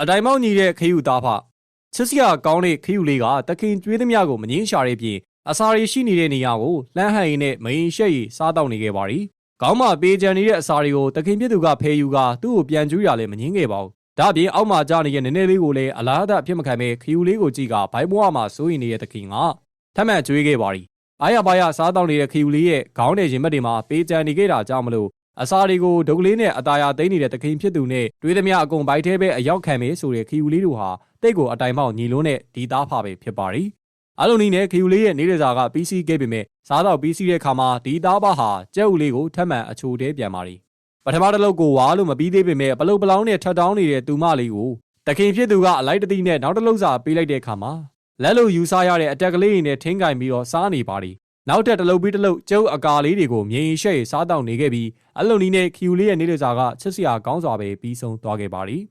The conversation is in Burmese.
အတိုင်မောက်ညီတဲ့ခယူသားဖချစ်စရာကောင်းတဲ့ခယူလေးကတခင်ကျွေးသမျှကိုမငင်းရှာတဲ့ပြင်အစာရီရှိနေတဲ့နေရာကိုလှမ်းဟန်ရည်နဲ့မရင်ရှက်ရည်စားတောက်နေခဲ့ပါရီခေါင်းမှာပေးချန်နေတဲ့အစာတွေကိုတခင်ပြစ်သူကဖဲယူကသူ့ကိုပြန်ကျွေးရလဲမငင်းခဲ့ပါဘူးဒါအပြင်အောက်မှာကြားနေတဲ့နည်းနည်းလေးကိုလည်းအလားအအဖြစ်မခံပဲခယူလေးကိုကြည့်ကဘိုင်းဘွားမှာစိုးရင်နေတဲ့တခင်ကထပ်မံကျွေးခဲ့ပါရီအားရပါရစားတောက်နေတဲ့ခယူလေးရဲ့ခေါင်းနဲ့ရင်မက်တွေမှာပေးချန်နေခဲ့တာကြောင့်မလို့ အစာတွေကိုဒုကလေးနဲ့အตาရသိမ်းနေတဲ့တခင်ဖြစ်သူနဲ့တွေးသမျှအကုန်ဘိုက်ထဲပဲအရောက်ခံမယ်ဆိုတဲ့ခီယူလေးတို့ဟာတိတ်ကိုအတိုင်မောက်ညီလုံးနဲ့ဒီသားဖပဲဖြစ်ပါရီအလုံးနီနဲ့ခီယူလေးရဲ့နေတဲ့စာကပြီးစီးခဲ့ပေမဲ့စားတော့ပြီးစီးတဲ့ခါမှာဒီသားဖဟာကြက်ဥလေးကိုထပ်မံအချိုတဲပြန်ပါရီပထမတစ်လုံးကိုဝါလို့မပြီးသေးပေမဲ့ပလုတ်ပလောင်းနဲ့ထပ်တောင်းနေတဲ့သူမလေးကိုတခင်ဖြစ်သူကအလိုက်တတိနဲ့နောက်တစ်လုံးစာပေးလိုက်တဲ့ခါမှာလက်လိုယူဆရတဲ့အတက်ကလေးနဲ့ထင်းကင်ပြီးတော့စားနေပါရီ နောက်ထပ်တစ်လုံးပြီးတစ်လုံးကျုပ်အကာလေးတွေကိုမြင်ရှက်စားတောက်နေခဲ့ပြီးအလုံနီးနဲ့ခီယူလေးရဲ့နေလေစာကချစ်စရာကောင်းစွာပဲပြီးဆုံးသွားခဲ့ပါသည်